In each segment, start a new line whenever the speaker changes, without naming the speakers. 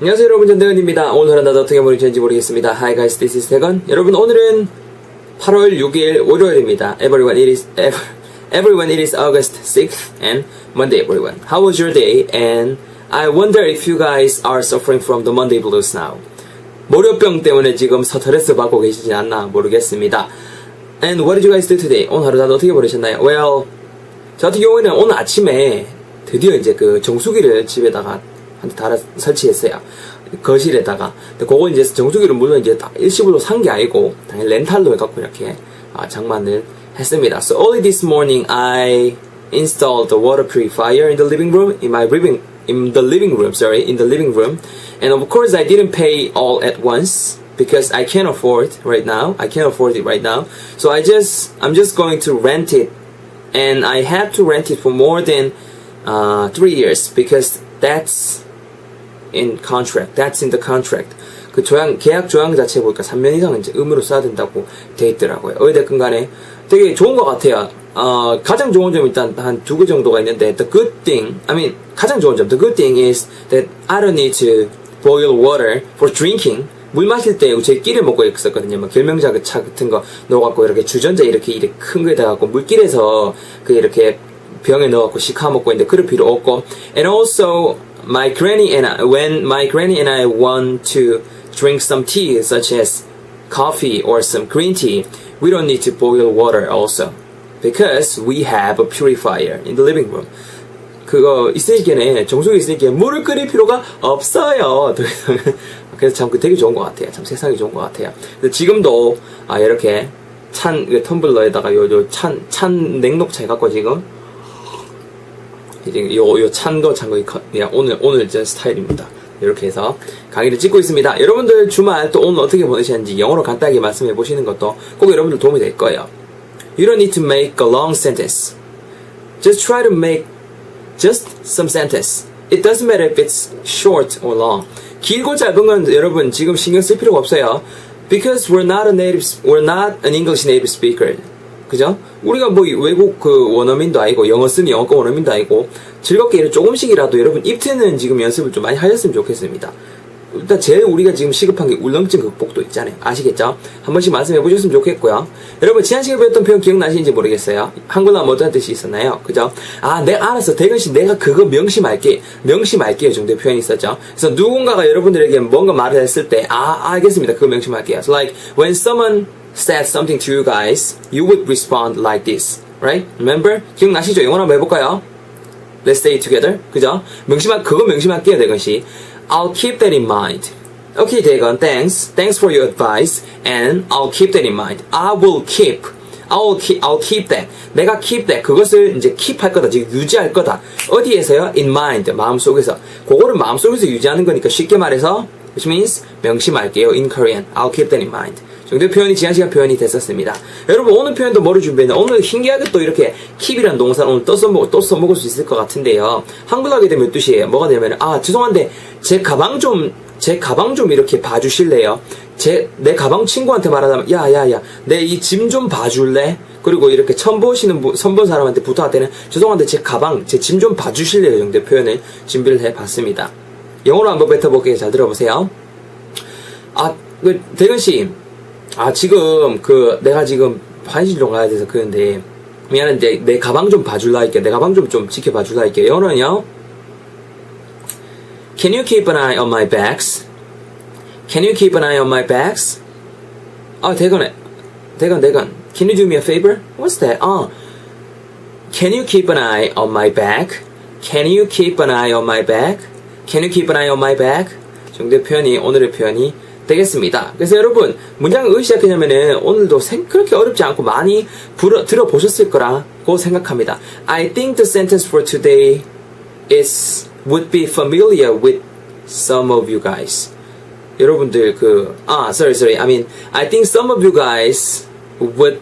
안녕하세요 여러분 전대건입니다. 오늘 하나 더 어떻게 보내주는지 모르겠습니다. Hi guys, this is 대건. 여러분 오늘은 8월 6일 월요일입니다. Everyone, it is ev- everyone, it is August 6th and Monday, everyone. How was your day? And I wonder if you guys are suffering from the Monday blues now. 월요병 때문에 지금 스트레스 받고 계시지 않나 모르겠습니다. And what did you guys do today? 오늘 하루 다들 어떻게 보내셨나요? Well, 저 같은 경우에는 오늘 아침에 드디어 이제 그 정수기를 집에다가 달아 설치했어요. 거실에다가. 근데 그거 이제 정수기를 물론 이제 다 일시불로 산 게 아니고 당연히 렌탈로 해갖고 이렇게 아, 장만을 했습니다. So early this morning I installed the water purifier in the living room in my living in the living room. Sorry, in the living room, and of course I didn't pay all at once because I can't afford right now. I can't afford it right now. So I just I'm just going to rent it and I had to rent it for more than uh, three years because that's in contract. That's in the contract. 그 조항 계약 조항 자체 보니까 3년 이상 이제 의무로 써야 된다고 돼 있더라고요. 어찌됐건 간에 되게 좋은 것 같아요. 어, 가장 좋은 점 일단 한 두 개 정도가 있는데 the good thing, I mean 가장 좋은 점 the good thing is that I don't need to boil water for drinking. 물 마실 때 제 끼를 먹고 있었거든요. 뭐 결명자 그 차 같은 거 넣어갖고 이렇게 주전자 이렇게 이렇게 큰 거에다 갖고 물길에서 그 이렇게 병에 넣어갖고 시카 먹고 있는데 그럴 필요 없고 and also my granny and I, when my granny and I want to drink some tea such as coffee or some green tea we don't need to boil water also because we have a purifier in the living room 그거 있으니까 정수기 있으니까 물을 끓일 필요가 없어요. 그래서 참그 되게 좋은 것 같아요. 참 세상이 좋은 것 같아요. 지금도 아 이렇게 찬그 텀블러에다가 요요찬 찬 냉녹차 해갖고 지금 이제 요 요 찬 거 찬 거 그냥 오늘 오늘 제 스타일입니다. 이렇게 해서 강의를 찍고 있습니다. 여러분들 주말 또 오늘 어떻게 보내셨는지 영어로 간단하게 말씀해 보시는 것도 꼭 여러분들 도움이 될 거예요. You don't need to make a long sentence. Just try to make just some sentence. It doesn't matter if it's short or long. 길고 짧은 건 여러분 지금 신경 쓸 필요가 없어요. Because we're not a native, we're not an English native speaker. 그죠? 우리가 뭐 외국 그 원어민도 아니고 영어 쓰는 영어권 원어민도 아니고 즐겁게 조금씩이라도 여러분 입트는 지금 연습을 좀 많이 하셨으면 좋겠습니다. 일단 제일 우리가 지금 시급한 게 울렁증 극복도 있잖아요. 아시겠죠? 한 번씩 말씀해 보셨으면 좋겠고요. 여러분 지난 시간에 배웠던 표현 기억나시는지 모르겠어요. 한글로 뭐 어떤 뜻이 있었나요? 그죠? 아, 내가 알았어. 대건 씨 내가 그거 명심할게. 명심할게요 정도의 표현이 있었죠. 그래서 누군가가 여러분들에게 뭔가 말을 했을 때 아, 알겠습니다. 그거 명심할게요. So like when someone said something to you guys, you would respond like this. Right? Remember? 기억나시죠? 영어 한번 해볼까요? Let's stay together. 그죠? 명심할, 그거 명심할게요, 대건 씨. I'll keep that in mind. Okay, 대건, thanks. Thanks for your advice. And I'll keep that in mind. I will keep. I'll keep, I'll keep that. 내가 keep that. 그것을 이제 keep 할 거다. 즉, 유지할 거다. 어디에서요? In mind. 마음속에서. 그거를 마음속에서 유지하는 거니까 쉽게 말해서, which means, 명심할게요. In Korean. I'll keep that in mind. 정도의 표현이 지난 시간 표현이 됐었습니다. 여러분 오늘 표현도 뭐를 준비했나? 오늘 신기하게 또 이렇게 keep이라는 동사를 오늘 또 써먹, 또 써먹을 수 있을 것 같은데요. 한글로 하게 되면 뜻이에요. 뭐가 되냐면 아 죄송한데 제 가방 좀 제 가방 좀 이렇게 봐주실래요? 제 내 가방 친구한테 말하자면 야야야 내 이 짐 좀 봐줄래? 그리고 이렇게 처음 보시는 분, 선본 사람한테 부탁할 때는 죄송한데 제 가방 제 짐 좀 봐주실래요? 정도의 표현을 준비를 해봤습니다. 영어로 한번 뱉어볼게요. 잘 들어보세요. 아, 그 대근 씨. 아 지금 그 내가 지금 화장실 좀 가야 돼서 그런데 미안한데 내 가방 좀 봐줄라 할게 내 가방 좀 좀 지켜봐 줄라 할게 영어는요 Can you keep an eye on my bags? Can you keep an eye on my bags? 아 대건에 대건 대건 Can you do me a favor? What's that? 아 Can you keep an eye on my bag? Can you keep an eye on my bag? Can you keep an eye on my bag? 정도의 표현이 오늘의 표현이 되겠습니다. 그래서 여러분 문장을 왜 시작했냐면은 오늘도 생, 그렇게 어렵지 않고 많이 들어보셨을 거라고 생각합니다. I think the sentence for today is would be familiar with some of you guys. 여러분들 그 아, sorry, sorry. I mean, I think some of you guys would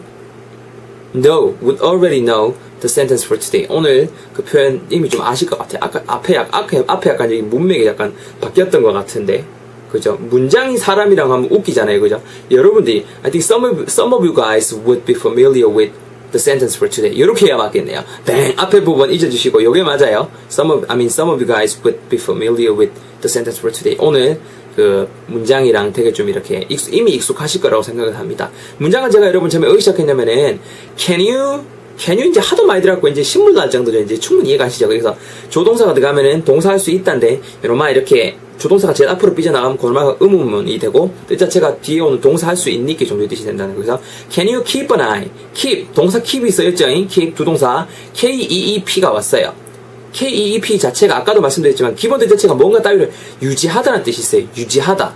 know, would already know the sentence for today. 오늘 그 표현 이미 좀 아실 것 같아요. 아까 앞에 약 앞에 앞에 약간 여기 문맥이 약간 바뀌었던 것 같은데. 그죠? 문장이 사람이랑 하면 웃기잖아요. 그죠? 여러분들이 I think some of some of you guys would be familiar with the sentence for today. 이렇게 해야 맞겠네요. 땡 앞에 부분 잊어주시고 요게 맞아요. Some of I mean some of you guys would be familiar with the sentence for today. 오늘 그 문장이랑 되게 좀 이렇게 익숙- 이미 익숙하실 거라고 생각을 합니다. 문장은 제가 여러분 처음에 어디 시작했냐면은 Can you you 이제 하도 많이 들어갖고 이제 신물 날 정도죠. 이제 충분히 이해가 가시죠. 그래서 조동사가 들어가면은 동사할 수 있다는데 여러분 이렇게 조동사가 제일 앞으로 삐져나가면 그말가 의문문이 되고 뜻 자체가 뒤에 오는 동사 할 수 있니? 게 정도의 뜻이 된다는. 그래서 can you keep an eye? keep 동사 keep이 써있죠. keep 두 동사 K-E-E-P가 왔어요. K-E-E-P 자체가 아까도 말씀드렸지만 기본 뜻 자체가 뭔가 따위를 유지하다는 뜻이 있어요. 유지하다.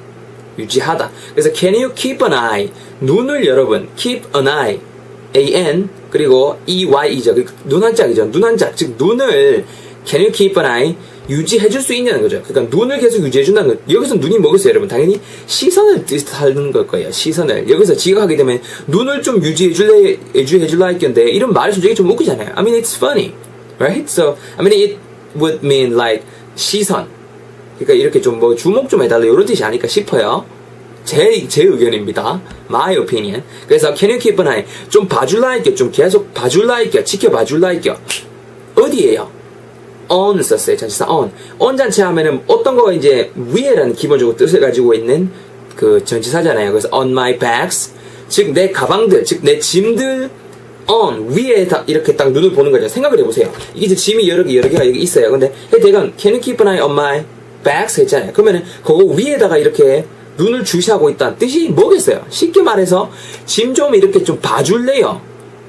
유지하다. 그래서 can you keep an eye? 눈을 여러분 keep an eye A-N 그리고 E-Y-E죠. 눈 한짝이죠. 눈 한짝. 즉 눈을 can you keep an eye? 유지해줄 수 있냐는 거죠. 그러니까 눈을 계속 유지해준다는 거. 여기서 눈이 뭐겠어요, 여러분? 당연히 시선을 뜻하는 걸 거예요. 시선을. 여기서 지각하게 되면 눈을 좀 유지해줄래, 유지해줄라 했겠는데 이런 말이 솔직히 좀 웃기잖아요. I mean, it's funny. Right? So, I mean, it would mean like 시선. 그러니까 이렇게 좀 뭐 주목 좀 해달라 이런 뜻이 아닐까 싶어요. 제, 제 의견입니다. My opinion. 그래서 can you keep an eye? 좀 봐줄라 할게요. 좀 계속 봐줄라 할게요. 지켜봐줄라 할게요. 어디에요? on 썼어요. 전치사 on. on 잔치 하면은 어떤 거가 이제 위에라는 기본적으로 뜻을 가지고 있는 그 전치사잖아요. 그래서 on my bags. 즉, 내 가방들, 즉, 내 짐들 on, 위에 다 이렇게 딱 눈을 보는 거죠. 생각을 해보세요. 이게 이제 짐이 여러 개, 여러 개가 여기 있어요. 근데, 대강, can you keep an eye on my bags? 했잖아요. 그러면은, 그거 위에다가 이렇게 눈을 주시하고 있다는 뜻이 뭐겠어요? 쉽게 말해서, 짐 좀 이렇게 좀 봐줄래요?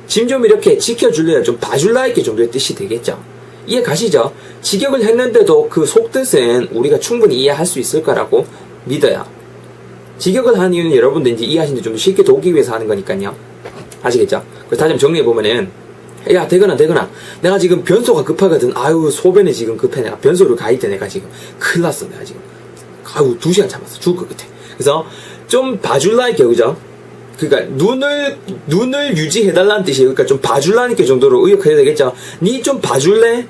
짐 좀 이렇게 지켜줄래요? 좀 봐줄라 이렇게 정도의 뜻이 되겠죠. 이해 가시죠? 직역을 했는데도 그 속뜻은 우리가 충분히 이해할 수 있을 거라고 믿어요. 직역을 하는 이유는 여러분들 이제 이해하시는데 좀 쉽게 도우기 위해서 하는 거니까요. 아시겠죠? 그래서 다시 한번 정리해보면은, 야, 되거나, 되거나. 내가 지금 변소가 급하거든. 아유, 소변이 지금 급해. 내가 변소를 가야 돼, 내가 지금. 큰일 났어, 내가 지금. 아유, 두 시간 참았어. 죽을 것 같아. 그래서 좀 봐줄라니까, 그죠? 그러니까 눈을 눈을 유지해달라는 뜻이에요. 그러니까 좀 봐줄라니까 정도로 의역해야 되겠죠. 니 좀 봐줄래?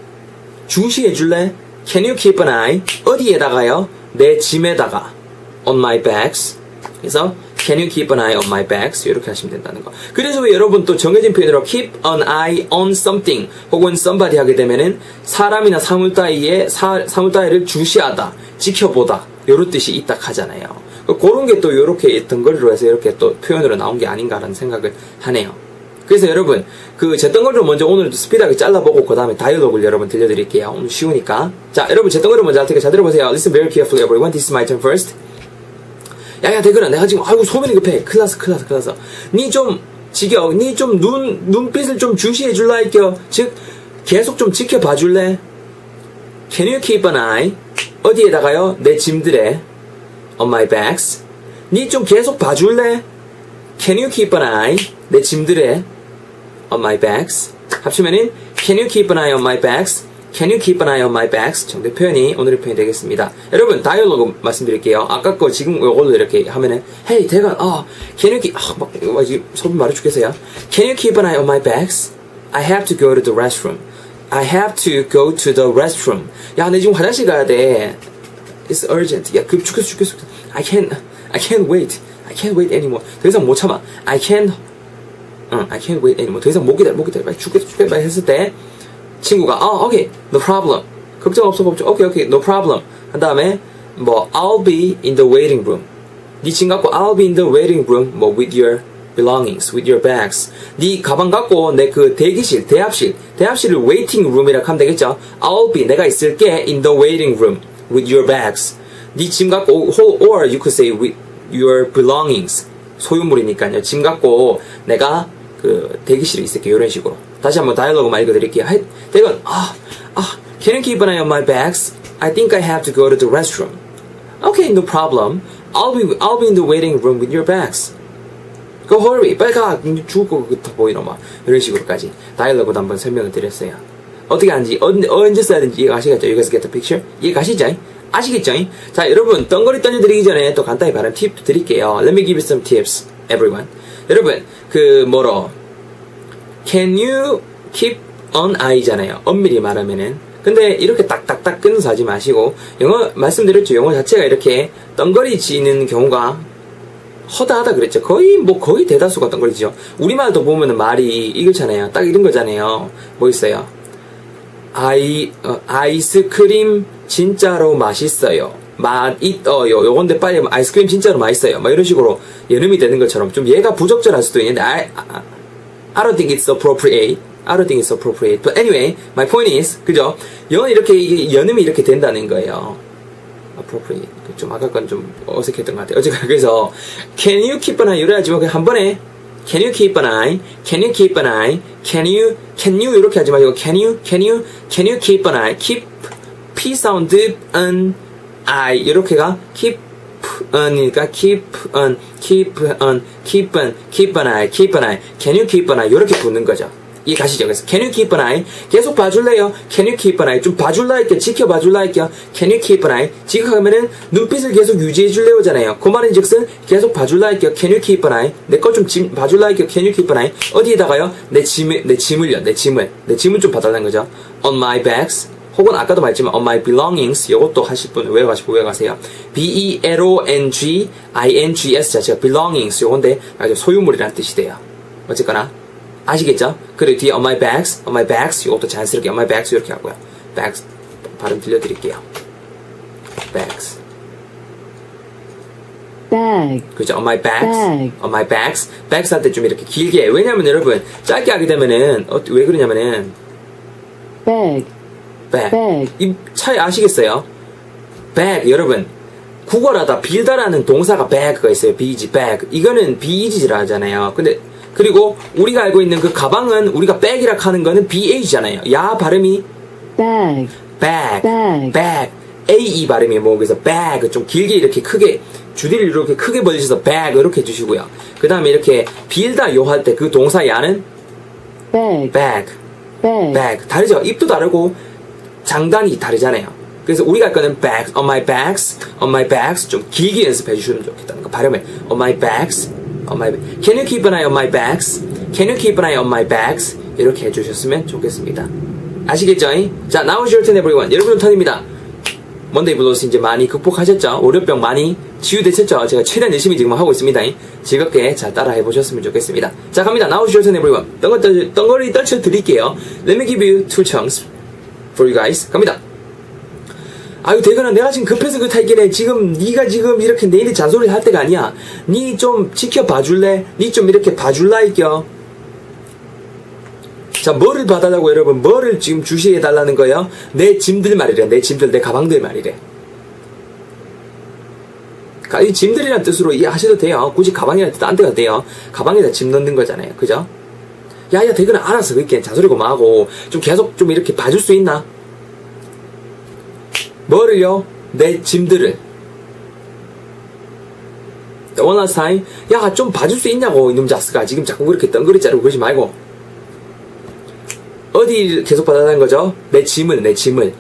주시해줄래? Can you keep an eye? 어디에다가요? 내 짐에다가. On my bags. 그래서 Can you keep an eye on my bags? 이렇게 하시면 된다는 거. 그래서 왜 여러분 또 정해진 표현으로 keep an eye on something 혹은 somebody 하게 되면은 사람이나 사물 따위에 사, 사물 따위를 주시하다, 지켜보다 이런 뜻이 있다 하잖아요. 그런 게 또 이렇게 덩거리로 해서 이렇게 또 표현으로 나온 게 아닌가라는 생각을 하네요. 그래서 여러분 그제 덩어리를 먼저 오늘 스피드하게 잘라보고 그 다음에 다이얼로그를 여러분 들려드릴게요. 오늘 쉬우니까. 자 여러분 제 덩어리를 먼저 할 테니까 잘 들어보세요. Listen very carefully everyone. This is my turn first. 야야 대근아 내가 지금 아이고 소변이 급해. 큰일 났어 큰일 났어 큰일 났어. 니좀 지겨. 니 좀 눈 눈빛을 좀 주시해 줄라 할게요. 즉 계속 좀 지켜봐 줄래? Can you keep an eye? 어디에다가요? 내 짐들에 on my bags. 니 좀 계속 봐줄래? Can you keep an eye? 내 짐들에 on my bags. 합치면은 Can you keep an eye on my bags? Can you keep an eye on my bags? 정도의 표현이 오늘의 표현이 되겠습니다. 여러분 다이얼로그 말씀드릴게요. 아까 거 지금 이걸로 이렇게 하면은 Hey 대간 아 Can you keep 아, 막, 막 소문 말해 죽겠어요. Can you keep an eye on my bags? I have to go to the restroom. I have to go to the restroom. 야, 내 지금 화장실 가야 돼. It's urgent. 야, 급 죽겠어, 죽겠어. I can't, I can't wait. I can't wait anymore. 더 이상 못 참아. I can't, 응, I can't wait anymore. 더 이상 못 기다려, 못 기다려. 막 죽겠어, 죽겠어. 막 했을 때, 친구가, 어, 오케이, no problem. 걱정 없어, 걱정. 오케이, 오케이, no problem. 한 다음에, 뭐, I'll be in the waiting room. 니짐 갖고, I'll be in the waiting room, 뭐, with your belongings, with your bags. 네 가방 갖고 내 그 대기실, 대합실, 대합실을 waiting room이라고 하면 되겠죠? I'll be, 내가 있을게 in the waiting room with your bags. 네 짐 갖고, or you could say with your belongings. 소유물이니까요. 짐 갖고 내가 그 대기실에 있을게 이런 식으로. 다시 한번 다이얼로그 말 읽어드릴게요. 하, 대건, 아, 아, can you keep an eye on my bags? I think I have to go to the restroom. Okay, no problem. I'll be, I'll be in the waiting room with your bags. Go hurry, 빨리 가. 죽을 것 같아 보이노 막 이런 식으로까지 다이얼로그도 한번 설명을 드렸어요. 어떻게 하는지 언제, 언제 써야 되는지 이해 가시겠죠? Guys get picture? 이해 가시죠? 아시겠죠? 자 여러분 덩거리 던져드리기 전에 또 간단히 바른 팁 드릴게요. Let me give you some tips, everyone. 여러분 그 뭐로 Can you keep an eye잖아요. 엄밀히 말하면은 근데 이렇게 딱딱딱 끊어서 하지 마시고 영어 말씀드렸죠. 영어 자체가 이렇게 덩거리 지는 경우가 허다하다 그랬죠. 거의 뭐 거의 대다수가 어떤 거리죠. 우리말도 보면은 말이 이거잖아요. 딱 이런 거잖아요. 뭐 있어요? 아이 어, 아이스크림 진짜로 맛있어요. 맛있어요. 요건데 빨리 아이스크림 진짜로 맛있어요. 막 이런 식으로 연음이 되는 것처럼 좀 얘가 부적절할 수도 있는데 I, I, don't think it's appropriate. I don't think it's appropriate. But anyway, my point is 그죠? 영어 이렇게 연음이 이렇게 된다는 거예요. appropriate. 좀 아까 건 좀 어색했던 것 같아요. 어쨌든 그래서 can you keep an eye 뭐 그냥 한 번에 can you keep an eye? can you keep an eye? Can you can you 이렇게 하지 마시고 can you can you can you keep an eye? keep p 사운드 an eye 이렇게가 keep on이니까 keep on keep on keep on keep an eye keep an eye can you keep an eye 이렇게 붙는 거죠. 이 가시죠. 그래서 can you keep an eye? 계속 봐줄래요? can you keep an eye? 좀 봐줄라 할게요. 지켜봐줄라 할게요. can you keep an eye? 지각하면은 눈빛을 계속 유지해줄래요잖아요. 그 말인 즉슨 계속 봐줄라 할게요. can you keep an eye? 내 거 좀 봐줄라 할게요. can you keep an eye? 어디에다가요? 내 짐을, 내 짐을요. 내 짐을. 내 짐을 좀 봐달라는 거죠. on my bags. 혹은 아까도 말했지만 on my belongings 이것도 하실 분 외워가시고 외워가세요. B-E-L-O-N-G-I-N-G-S 자체가 belongings 요건데 아주 소유물이라는 뜻이 돼요. 어쨌거나 아시겠죠? 그리고 뒤에 on my bags, on my bags 이것도 자연스럽게 on my bags 이렇게 하고요. bags 발음 들려드릴게요. bags
bag,
그죠? on my bags,
Bag.
on my bags, bags 할 때 좀 이렇게 길게. 왜냐면 여러분 짧게 하게 되면은 어, 왜 그러냐면은
bag,
bag.
Bag.
이 차이 아시겠어요? bag 여러분 국어라다 빌다라는 동사가 bag가 있어요. bg bag 이거는 beg라 하잖아요. 근데 그리고 우리가 알고 있는 그 가방은 우리가 bag이라 하는 거는 bag잖아요. 야 발음이?
Bag,
bag,
Bag.
bag, ae 발음이 뭐 그래서 bag 좀 길게 이렇게 크게 주디를 이렇게 크게 벌리셔서 bag 이렇게 해주시고요. 그 다음에 이렇게 빌다 요 할 때 그 동사 야는?
Bag,
bag,
bag,
bag. 다르죠? 입도 다르고 장단이 다르잖아요. 그래서 우리가 할 거는 bags, on my bags, on my bags. 좀 길게 연습해 주시면 좋겠다는 거 발음을. On my bags, on my can you keep an eye on my bags? Can you keep an eye on my bags? 이렇게 해주셨으면 좋겠습니다. 아시겠죠? 자, now is your turn everyone. 여러분 턴입니다. 먼데이 블루스 이제 많이 극복하셨죠? 월요병 많이 치유되셨죠? 제가 최대한 열심히 지금 하고 있습니다. 즐겁게 잘 따라 해 보셨으면 좋겠습니다. 자, 갑니다. Now is your turn everyone. 덩거리 떨쳐 드릴게요. Let me give you two chunks for you guys. 갑니다. 아유 대건아 내가 지금 급해서 그렇다 했길래 지금 네가 지금 이렇게 내일에 잔소리를 할 때가 아니야 니좀 지켜봐 줄래? 니좀 이렇게 봐줄라 이겨 자 뭐를 봐달라고 여러분 뭐를 지금 주시해 달라는 거예요? 내 짐들 말이래 내 짐들 내 가방들 말이래 가- 이 짐들이란 뜻으로 이해하셔도 돼요 굳이 가방이란 뜻 안 돼도 돼요 가방에다 짐 넣는 거잖아요 그죠? 야야 대건아 알았어 그렇게 잔소리 그만하고 좀 계속 좀 이렇게 봐줄 수 있나? 뭐를요? 내 짐들을. One last. 야, 좀 봐줄 수 있냐고, 이놈 자스가. 지금 자꾸 그렇게 덩그리 자르고 그러지 말고. 어디 계속 받아다는 거죠? 내 짐을, 내 짐을.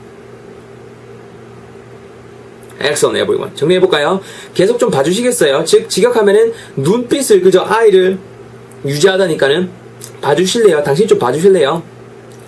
Excellent, everyone. 정리해볼까요? 계속 좀 봐주시겠어요? 즉, 직역하면은 눈빛을, 그저 아이를 유지하다니까는 봐주실래요? 당신 좀 봐주실래요?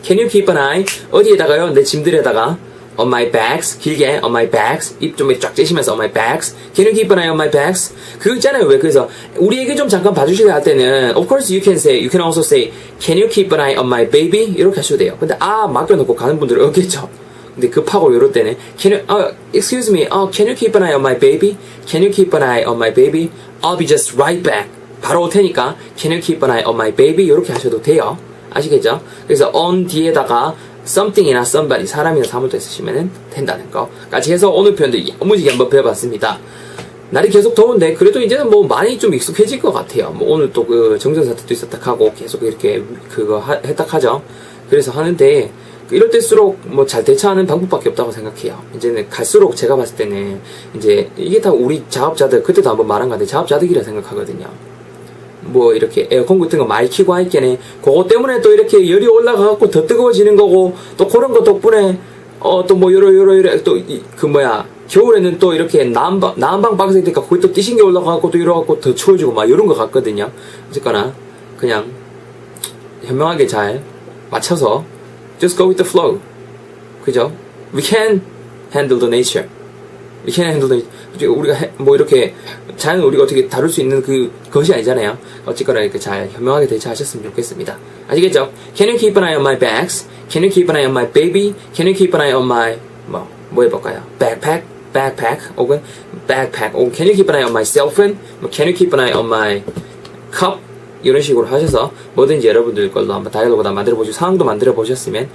Can you keep an eye? 어디에다가요? 내 짐들에다가 on my bags 길게 on my bags 입좀 쫙 째시면서 on my bags Can you keep an eye on my bags? 그거 있잖아요 왜 그래서 우리에게 좀 잠깐 봐주실래 할 때는 of course you can say you can also say Can you keep an eye on my baby? 이렇게 하셔도 돼요 근데 아 맡겨놓고 가는 분들은 없겠죠 근데 급하고 이럴 때는 Can you uh, excuse me uh, Can you keep an eye on my baby? Can you keep an eye on my baby? I'll be just right back 바로 올 테니까 Can you keep an eye on my baby? 이렇게 하셔도 돼요 아시겠죠? 그래서 on 뒤에다가 something이나 somebody 사람이나 사물도 쓰시면 된다는 거까지 해서 오늘 표현도 야무지게 한번 배워봤습니다. 날이 계속 더운데 그래도 이제는 뭐 많이 좀 익숙해질 것 같아요. 뭐 오늘 또 그 정전 사태도 있었다 하고 계속 이렇게 그거 하, 했다 하죠. 그래서 하는데 이럴 때일수록 뭐 잘 대처하는 방법밖에 없다고 생각해요. 이제는 갈수록 제가 봤을 때는 이제 이게 다 우리 자업자들 그때도 한번 말한 건데 자업자득이라 생각하거든요. 뭐 이렇게 에어컨 같은 거 많이 키고 하니까는 그거 때문에 또 이렇게 열이 올라가갖고 더 뜨거워지는 거고 또 그런 거 덕분에 어 또 뭐 요러 요러 요러 또그 뭐야 겨울에는 또 이렇게 난방 난방 되니까 거기 또 뛰신 게 올라가갖고 또 이러갖고 더 추워지고 막 이런 거 같거든요. 어쨌거나 그냥 현명하게 잘 맞춰서 just go with the flow 그죠? We can handle the nature 희한한 행동들 우리가 해- 뭐 이렇게 자연을 우리가 어떻게 다룰 수 있는 그 것이 아니잖아요. 어쨌거나 이렇게 잘 현명하게 대처하셨으면 좋겠습니다. 아시겠죠? Can you keep an eye on my bags? Can you keep an eye on my baby? Can you keep an eye on my 뭐, 뭐 해볼까요? Backpack? Backpack? 혹은 backpack? 혹은 Can you keep an eye on my cell phone? 뭐, Can you keep an eye on my cup? 이런 식으로 하셔서 뭐든지 여러분들 걸로 한번 다이얼로그 다 만들어 보시고 상황도 만들어 보셨으면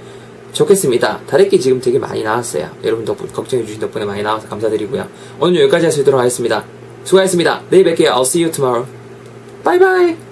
좋겠습니다. 다래끼 지금 되게 많이 나왔어요. 여러분 덕분, 걱정해 주신 덕분에 많이 나와서 감사드리고요. 오늘 여기까지 할 수 있도록 하겠습니다. 수고하셨습니다. 내일 뵐게요. I'll see you tomorrow. Bye bye!